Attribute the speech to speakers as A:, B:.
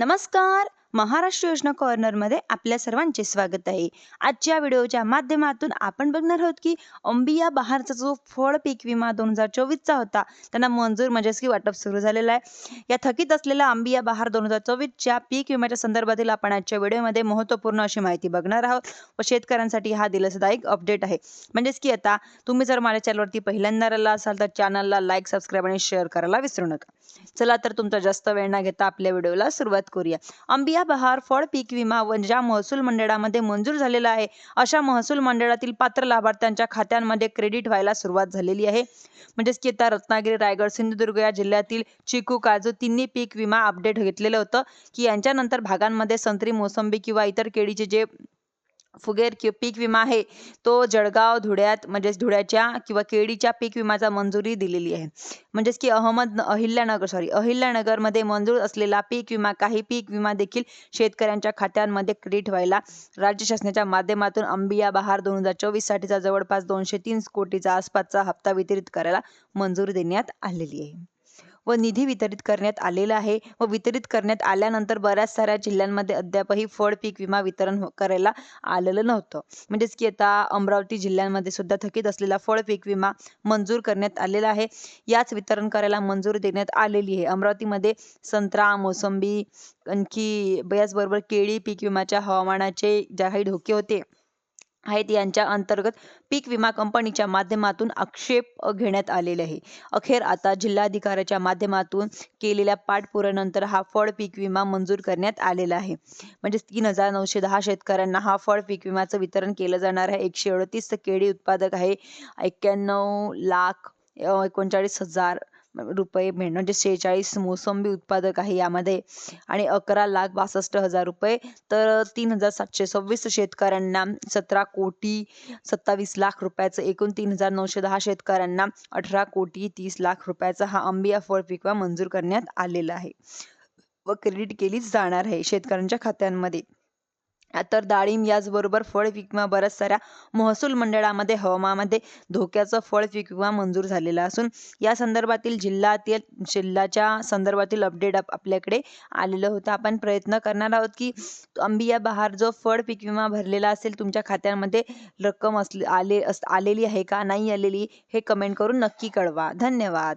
A: नमस्कार. महाराष्ट्र योजना कॉर्नरमध्ये आपल्या सर्वांचे स्वागत आहे. आजच्या व्हिडिओच्या माध्यमातून आपण बघणार आहोत की अंबिया बहारचा जो फळ पीक विमा दोन हजार चोवीसचा होता त्यांना मंजूर म्हणजेच की वाटप सुरू झालेलं आहे. या थकीत असलेल्या अंबिया बहार दोन हजार चोवीसच्या पीक विम्याच्या संदर्भातील आपण आजच्या व्हिडिओमध्ये महत्त्वपूर्ण अशी माहिती बघणार आहोत व शेतकऱ्यांसाठी हा दिलासदायक अपडेट आहे. म्हणजेच की आता तुम्ही जर माझ्या चॅनलवरती पहिल्यांदा आला असाल तर चॅनलला लाईक सबस्क्राईब आणि शेअर करायला विसरू नका. चला तर तुमचा जास्त वेळ न घेता आपल्या व्हिडिओला सुरुवात करूया. अंबिया बहार फळ पीक विमा व ज्या महसूल मंडळामध्ये मंजूर झालेला आहे अशा महसूल मंडळातील पात्र लाभार्थ्यांच्या खात्यांमध्ये क्रेडिट व्हायला सुरुवात झालेली आहे. म्हणजेच की आता रत्नागिरी रायगड सिंधुदुर्ग या जिल्ह्यातील चिकू काजू तिन्ही पीक विमा अपडेट घेतलेलं होतं की यांच्यानंतर भागांमध्ये संत्री मोसंबी किंवा इतर केळीचे जे फुगेर कि पीक विमा आहे तो जळगाव धुळ्यात म्हणजेच धुळ्याच्या किंवा केळीच्या पीक विम्याचा मंजुरी दिलेली आहे. म्हणजेच की अहमद अहिल्यानगर सॉरी अहिल्यानगरमध्ये मंजूर असलेला पीक विमा काही पीक विमा देखील शेतकऱ्यांच्या खात्यांमध्ये क्रेडिट व्हायला राज्य शासनाच्या माध्यमातून अंबिया बहार दोन हजार चोवीस साठीचा जवळपास दोनशे तीन कोटीचा आसपासचा हप्ता वितरित करायला मंजुरी देण्यात आलेली आहे. व निधी वितरित करण्यात आलेला आहे. व वितरित करण्यात आल्यानंतर बऱ्याच साऱ्या जिल्ह्यांमध्ये अद्यापही फळ पीक विमा वितरण हो-, करायला आलेलं नव्हतं. म्हणजेच की आता अमरावती जिल्ह्यांमध्ये सुद्धा थकीत असलेला फळ पीक विमा मंजूर करण्यात आलेला आहे. याच वितरण करायला मंजुरी देण्यात आलेली आहे. अमरावतीमध्ये संत्रा मोसंबी आणखी याचबरोबर केळी पीक विम्याच्या हवामानाचे ज्या काही धोके होते. आहेत. यांच्या अंतर्गत पीक विमा कंपनीच्या माध्यमातून आक्षेप घेण्यात आलेले आहे. अखेर आता जिल्हाधिकाऱ्याच्या माध्यमातून केलेल्या पाठपुरानंतर हा फळ पीक विमा मंजूर करण्यात आलेला आहे. म्हणजे तीन हजार नऊशे दहा शेतकऱ्यांना हा फळ पीक विम्याचं वितरण केलं जाणार आहे. एकशे अडतीस केळी उत्पादक आहे. एक्क्याण्णव लाख एकोणचाळीस हजार रुपये मिळणं म्हणजे शेहेचाळीस मोसंबी उत्पादक आहे यामध्ये. आणि अकरा लाख बासष्ट हजार रुपये. तर तीन हजार सातशे सव्वीस शेतकऱ्यांना सतरा कोटी सत्तावीस लाख रुपयाचं एकूण तीन हजार नऊशे दहा शेतकऱ्यांना अठरा कोटी तीस लाख रुपयाचा हा आंबिया फळ पिकवा मंजूर करण्यात आलेला आहे. व क्रेडिट केलीच जाणार आहे शेतकऱ्यांच्या खात्यांमध्ये. तर डाळिंब याचबरोबर फळ विमा बऱ्याच साऱ्या महसूल मंडळामध्ये हवामानामध्ये धोक्याचं फळ विमा मंजूर झालेला असून या संदर्भातील जिल्ह्यातील जिल्ह्याच्या संदर्भातील अपडेट आपल्याकडे आलेलं होतं. आपण प्रयत्न करणार आहोत की अंबिया बहार जो फळ पीक विमा भरलेला असेल तुमच्या खात्यामध्ये रक्कम असली आले आलेली आहे का? नाही आलेली हे कमेंट करून नक्की कळवा. धन्यवाद.